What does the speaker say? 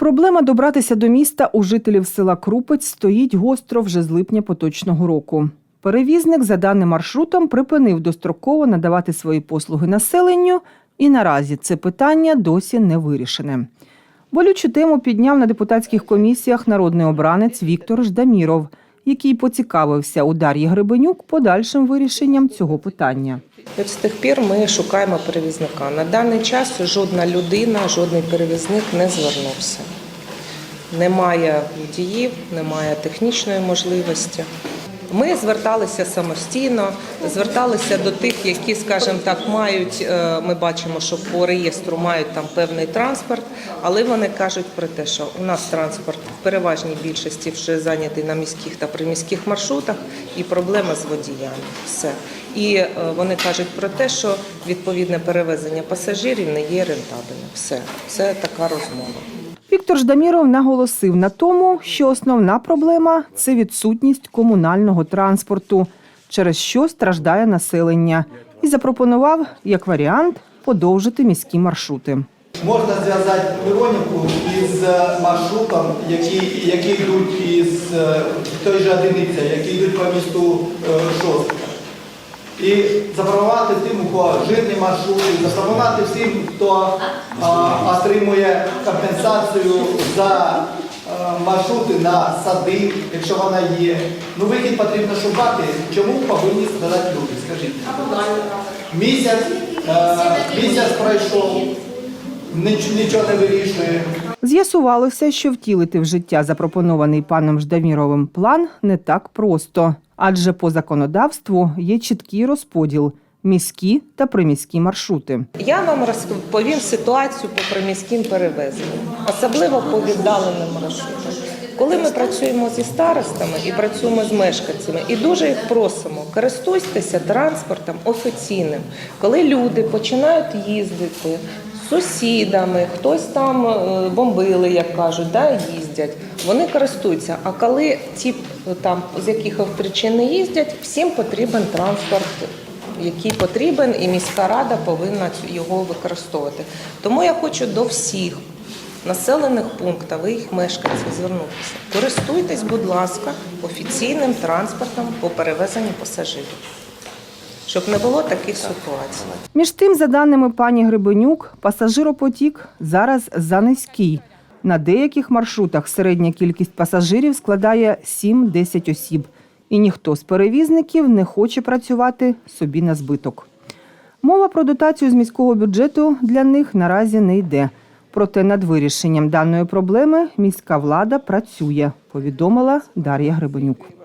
Проблема добратися до міста у жителів села Крупець стоїть гостро вже з липня поточного року. Перевізник за даним маршрутом припинив достроково надавати свої послуги населенню, і наразі це питання досі не вирішене. Болючу тему підняв на депутатських комісіях народний обранець Віктор Ждаміров, який поцікавився у Дар'ї Гребенюк подальшим вирішенням цього питання. От з тих пір ми шукаємо перевізника. На даний час жодна людина, жодний перевізник не звернувся. Немає водіїв, немає технічної можливості. Ми зверталися самостійно, зверталися до тих, які, скажімо так, мають. е, Ми бачимо, що по реєстру мають там певний транспорт, але вони кажуть про те, що у нас транспорт в переважній більшості вже зайнятий на міських та приміських маршрутах, і проблема з водіями. Все. І е, вони кажуть про те, що відповідне перевезення пасажирів не є рентабельним. Все, це така розмова. Віктор Ждаміров наголосив на тому, що основна проблема це відсутність комунального транспорту, через що страждає населення, і запропонував як варіант подовжити міські маршрути. Можна зв'язати Миронівку із е, маршрутом, які, які йдуть із е, той же одиниці, які йдуть по місту е, Шостка. І запропонувати тим, у кого жирні маршрути, запропонувати всім, хто отримує компенсацію за е, маршрути на сади, якщо вона є. Ну вихід потрібно шукати. Чому повинні страдати люди? Скажіть. Місяць, е, місяць пройшов, нічого не вирішує. З'ясувалося, що втілити в життя запропонований паном Ждаміровим план не так просто, адже по законодавству є чіткий розподіл міські та приміські маршрути. Я вам розповім ситуацію по приміським перевезенням, особливо по віддаленим маршрутам. Коли ми працюємо зі старостами і працюємо з мешканцями, і дуже їх просимо, користуйтеся транспортом офіційним. Коли люди починають їздити сусідами, хтось там е, бомбили, як кажуть, да, їздять, вони користуються. А коли ті е, там з якихось причин не їздять, всім потрібен транспорт який потрібен, і міська рада повинна його використовувати. Тому я хочу до всіх населених пунктів і їх мешканців звернутися. Користуйтесь, будь ласка, офіційним транспортом по перевезенню пасажирів, щоб не було таких ситуацій. Між тим, за даними пані Гребенюк, пасажиропотік зараз занизький. На деяких маршрутах середня кількість пасажирів складає 7-10 осіб, і ніхто з перевізників не хоче працювати собі на збиток. Мова про дотацію з міського бюджету для них наразі не йде. Проте над вирішенням даної проблеми міська влада працює, повідомила Дар'я Гребенюк.